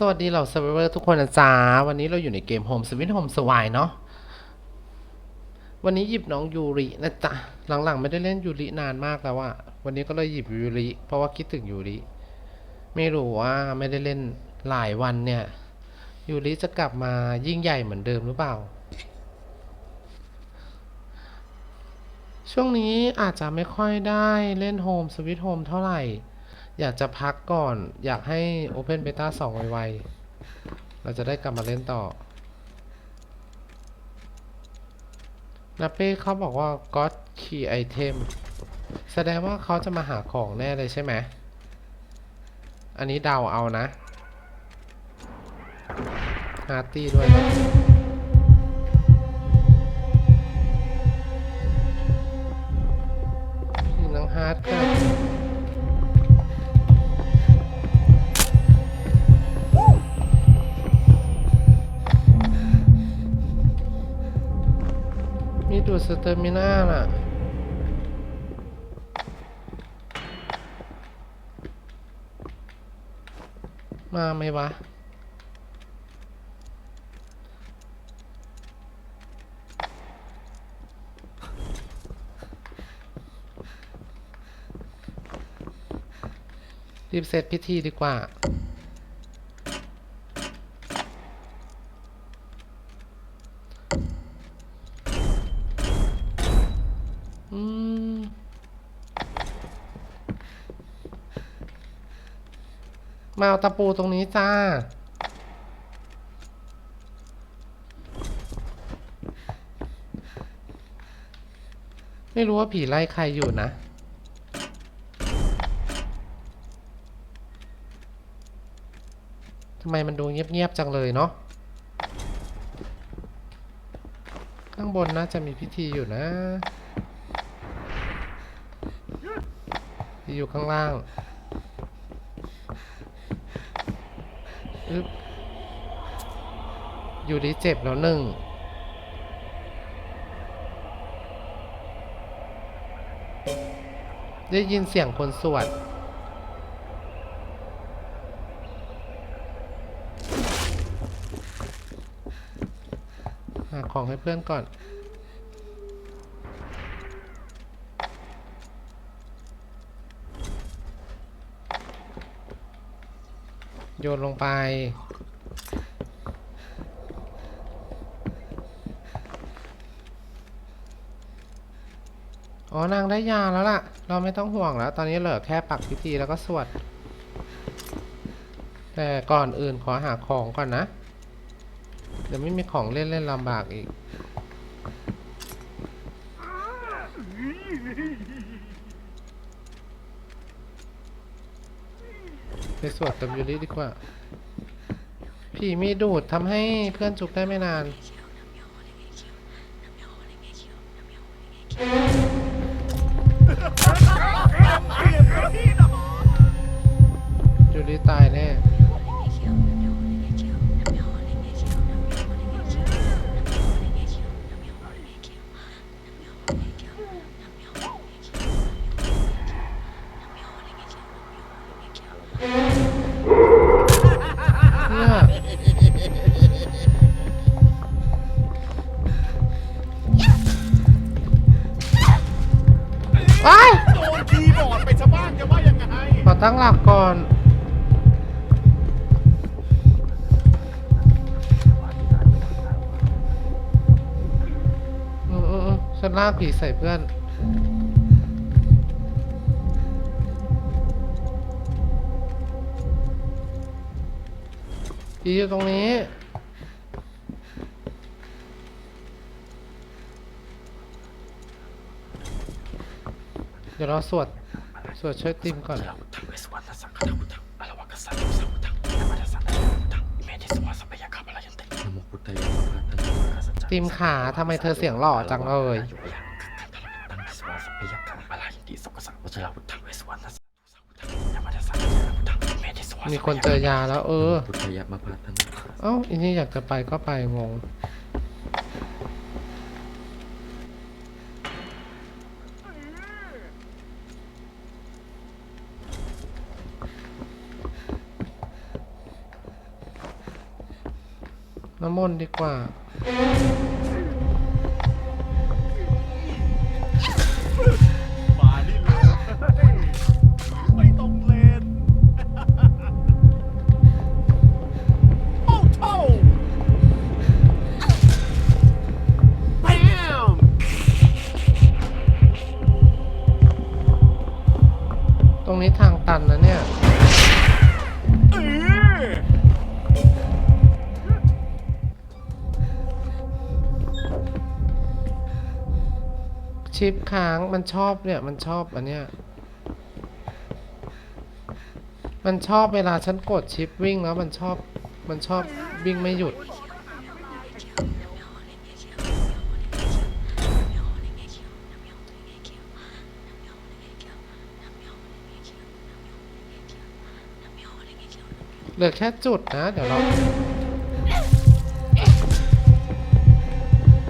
สวัสดีเหล่าเซิร์ฟเวอร์ทุกคนนะจ๊ะวันนี้เราอยู่ในเกม Home Sweet Home s w i เนาะวันนี้หยิบน้องยูรินะจ๊ะหลังๆ ไม่ได้เล่นยูรินานมากแล้วอะวันนี้ก็เลยหยิบยูริเพราะว่าคิดถึงยูริไม่รู้ว่าไม่ได้เล่นหลายวันเนี่ยยูริจะกลับมายิ่งใหญ่เหมือนเดิมหรือเปล่า ช่วงนี้อาจจะไม่ค่อยได้เล่น Home Sweet Home เท่าไหร่ อยากจะพักก่อน อยากให้ Open Beta 2 ไวๆ เราจะได้กลับมาเล่นต่อนาเป้เขาบอกว่า God Key Item แสดงว่าเขาจะมาหาของแน่เลยใช่ไหม อันนี้เดาเอานะฮาร์ตี้ด้วย สเตอร์มิน่าน่ะ มาไหมวะรีบเสร็จพิธีดีกว่า มาเอาตะปูตรงนี้จ้า ไม่รู้ว่าผีไล่ใครอยู่นะ ทำไมมันดูเงียบๆจังเลยเนาะ ข้างบนน่าจะมีพิธีอยู่นะที่อยู่ข้างล่าง อยู่ดีเจ็บแล้วหนึ่งได้ยินเสียงคนสวดหาของให้เพื่อนก่อน โยนลงไป อ๋อนางได้ยาแล้วล่ะ เราไม่ต้องห่วงแล้ว ตอนนี้เหลือแค่ปักพิธีแล้วก็สวด แต่ก่อนอื่นขอหาของก่อนนะ เดี๋ยวไม่มีของเล่นเล่นลำบากอีก ไปสวดกับยูริดีกว่า ผีมีดูดทำให้เพื่อนจุกได้ไม่นาน ยูริตายแน่ เนี่ยว้ายโดนคีย์บอร์ดไปชาวบ้านจะว่ายังไงขอตั้งหลักก่อนอืมอืมอืมฉันลากผีใส่เพื่อน ผีอยู่ตรงนี้ เดี๋ยวเราสวด สวดช่วยติมก่อนธิมธิสวาสัพพยาคาปะลายันตินโมพุทธายะมะพะทันตะสัจจติมขาทำไมเธอเสียงหล่อจังเลย มธิสวามีคนเจอยาแล้วเออ พุทธายะมะพะทันตะเอ้าอันนี้อยากจะไปก็ไปงง น้ำมนต์ดีกว่ามา ตันนะเนี่ยชิปค้างมันชอบเนี่ย มันชอบอันเนี้ย มันชอบเวลาฉันกดชิปวิ่งแล้วมันชอบ มันชอบวิ่งไม่หยุด เหลือแค่จุดนะ เดี๋ยวเรา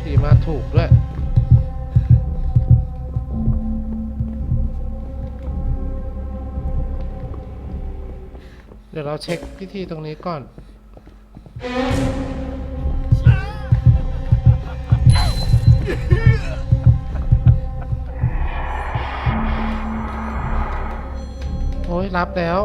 ขี่มาถูกด้วยเดี๋ยวเราเช็คพิธีตรงนี้ก่อน โอ้ยรับแล้ว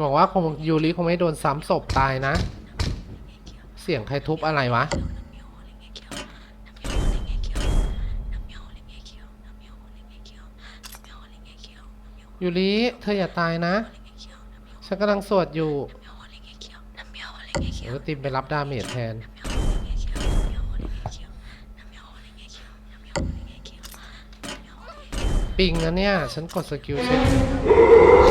บอกว่าคงยูริคงไม่โดนซ้ำศพตายนะ เสียงใครทุบอะไรวะ ยูริเธออย่าตายนะ ฉันกำลังสวดอยู่เออติมไปรับดาเมจแทนปิงนะเนี่ย ฉันกดสกิลเช็ค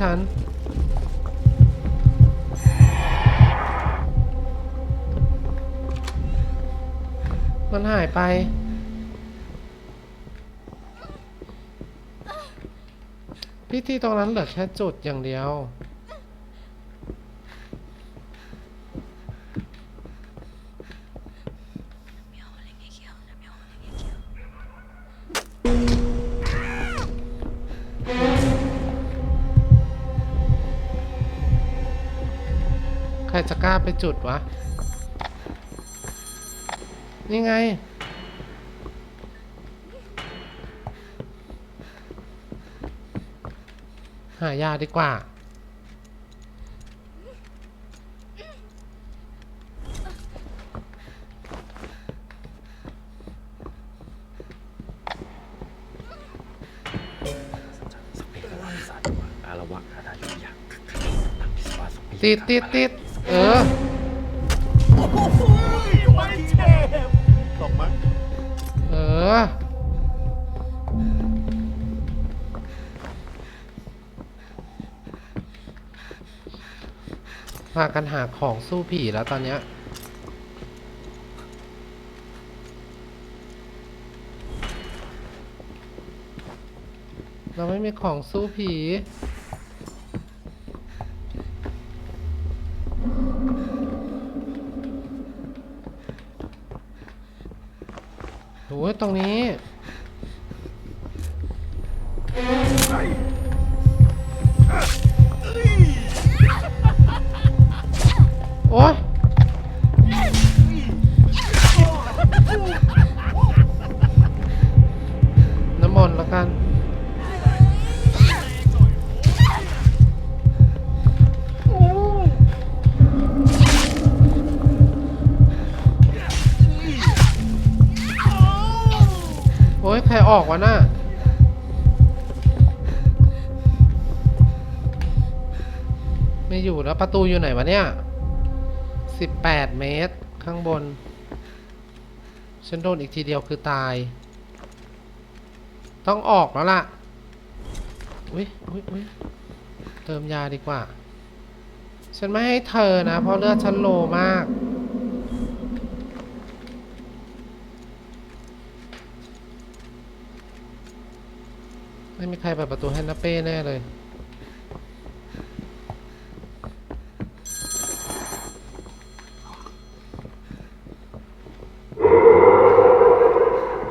ฉัน มันหายไป พิธีตรงนั้นเหลือแค่จุดอย่างเดียว รจะกล้าไปจุดวะ นี่ไง หายาดีกว่าสเปกตราสาธุอารวะคาถายุยะคือขันตังพิสวาสเปติดติดติด เออ โอ้โหไม่เจ็บตกมั้งเออ พากันหาของสู้ผีแล้วตอนเนี้ย เราไม่มีของสู้ผี โอ้ย ตรงนี้ โอ้ย ใครออกวะน่ะไม่อยู่แล้วประตูอยู่ไหนวะเนี่ยสิบแปดเมตร ข้างบน ฉันโดนอีกทีเดียวคือตาย ต้องออกแล้วล่ะ อุ้ยอุ้ยอุ้ยเติมยาดีกว่า ฉันไม่ให้เธอนะ เพราะเลือดฉันโลมาก ไม่มีใครเปิดประตูให้นาเป้แน่เลย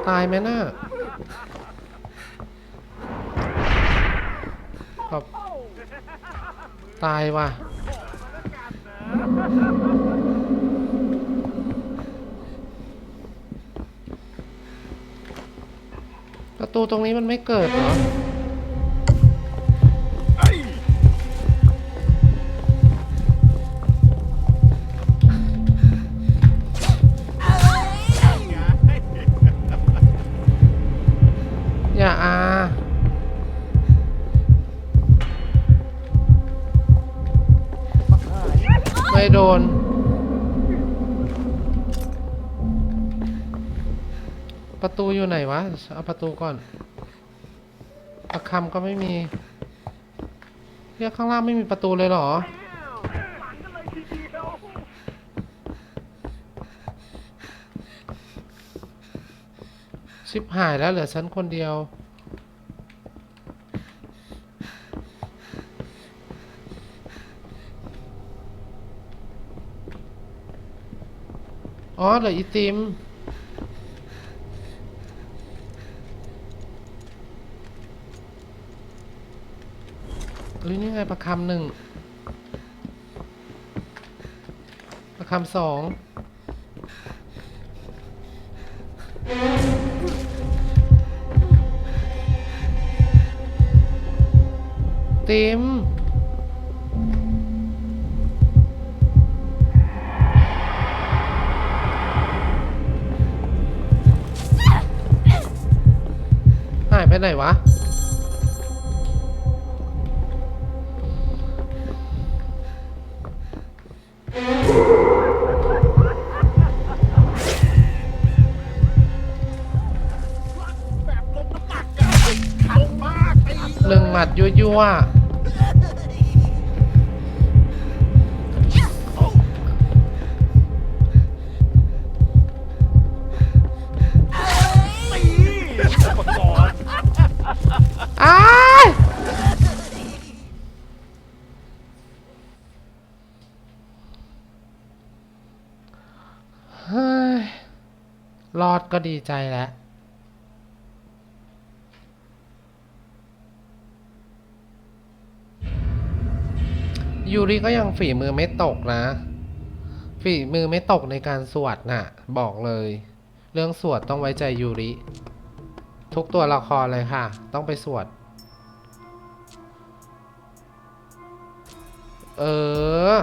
ตายไหมน่ะครับตายว่ะ ประ ตูตรงนี้มันไม่เกิดเหรอ ประตูอยู่ไหนวะ เอาประตูก่อนประคำก็ไม่มีเรียกข้างล่างไม่มีประตูเลยเหรอ ชิบหายแล้วเหลือฉันคนเดียว อ๋อเหลืออีติม เอ้นี่ไงประคำหนึ่งประคำสองติมหายไปไหนวะ หนึ่งหมัดยั่วๆตีอุปกรณ์อ้ายเฮ้ยรอดก็ดีใจแล้ว ยูริก็ยังฝีมือไม่ตกนะ ฝีมือไม่ตกในการสวดน่ะ บอกเลย เรื่องสวดต้องไว้ใจยูริ ทุกตัวละครเลยค่ะ ต้องไปสวด เออ